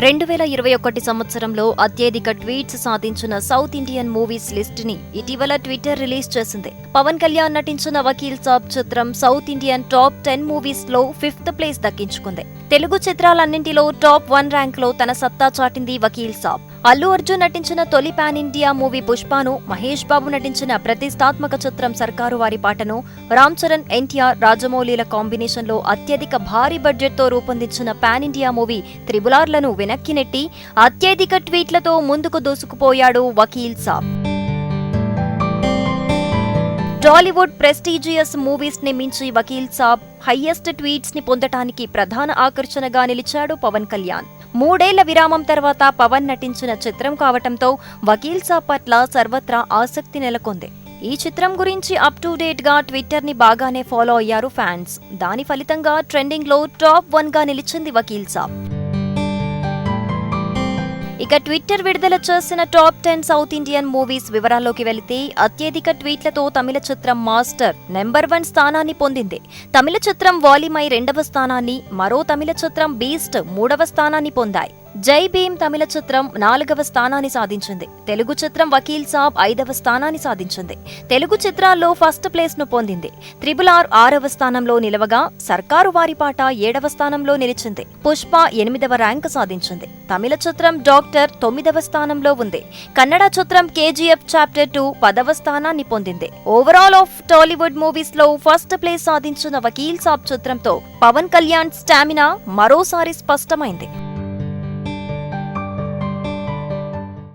రెండు వేల ఇరవై ఒకటి సంవత్సరంలో అత్యధిక ట్వీట్స్ సాధించిన సౌత్ ఇండియన్ మూవీస్ లిస్ట్ని ఇటీవల ట్విట్టర్ రిలీజ్ చేసింది. పవన్ కళ్యాణ్ నటించిన వకీల్ సాబ్ చిత్రం సౌత్ ఇండియన్ టాప్ టెన్ మూవీస్లో ఫిఫ్త్ ప్లేస్ దక్కించుకుంది. తెలుగు చిత్రాలన్నింటిలో టాప్ వన్ ర్యాంక్లో తన సత్తా చాటింది వకీల్ సాబ్. అల్లు అర్జున్ నటించిన తొలి పాన్ ఇండియా మూవీ పుష్పను మహేష్ బాబు నటించిన ప్రతిష్టాత్మక చిత్రం సర్కారు వారి పాటను రామ్ చరణ్ ఎన్టీఆర్ రాజమౌళిల కాంబినేషన్లో అత్యధిక భారీ బడ్జెట్తో రూపొందించిన పాన్ ఇండియా మూవీ త్రిబులార్లను వెనక్కి నెట్టి అత్యధిక ట్వీట్లతో ముందుకు దూసుకుపోయాడు వకీల్ సాబ్. టాలీవుడ్ ప్రెస్టీజియస్ మూవీస్ని మించి వకీల్ సాబ్ హైయెస్ట్ ట్వీట్స్ని పొందటానికి ప్రధాన ఆకర్షణగా నిలిచాడు పవన్ కళ్యాణ్. మూడేళ్ళ విరామం తర్వాత పవన్ నటించిన చిత్రం కావటంతో వకీల్ సాబ్ పట్ల సర్వత్రా ఆసక్తి నెలకొంది. ఈ చిత్రం గురించి అప్ టు డేట్గా ట్విట్టర్ని బాగానే ఫాలో అయ్యారు ఫ్యాన్స్ దాని ఫలితంగా ట్రెండింగ్లో టాప్ వన్గా నిలిచింది వకీల్ సాబ్. ఇక ట్విట్టర్ విడుదల చేసిన top ten south Indian movies వివరాల్లోకి వెళితే అత్యధిక ట్వీట్లతో తమిళ చిత్రం మాస్టర్ నెంబర్ వన్ స్థానాన్ని పొందింది. తమిళ చిత్రం వాలిమై రెండవ స్థానాన్ని మరో తమిళ చిత్రం బీస్ట్ మూడవ స్థానాన్ని పొందాయి. జై భీమ్ తమిళ చిత్రం నాలుగవ స్థానాన్ని సాధించింది. తెలుగు చిత్రం వకీల్ సాబ్ ఐదవ స్థానాన్ని సాధించింది. తెలుగు చిత్రాల్లో ఫస్ట్ ప్లేస్ను పొందింది. త్రిబుల్ ఆర్ ఆరవ స్థానంలో నిలవగా సర్కారు వారి పాట ఏడవ స్థానంలో నిలిచింది. పుష్ప ఎనిమిదవ ర్యాంక్ సాధించింది. తమిళ చిత్రం డాక్టర్ తొమ్మిదవ స్థానంలో ఉంది. కన్నడ చిత్రం కేజీఎఫ్ చాప్టర్ టూ పదవ స్థానాన్ని పొందింది. ఓవరాల్ ఆఫ్ టాలీవుడ్ మూవీస్లో ఫస్ట్ ప్లేస్ సాధించిన వకీల్ సాబ్ చిత్రంతో పవన్ కళ్యాణ్ స్టామినా మరోసారి స్పష్టమైంది.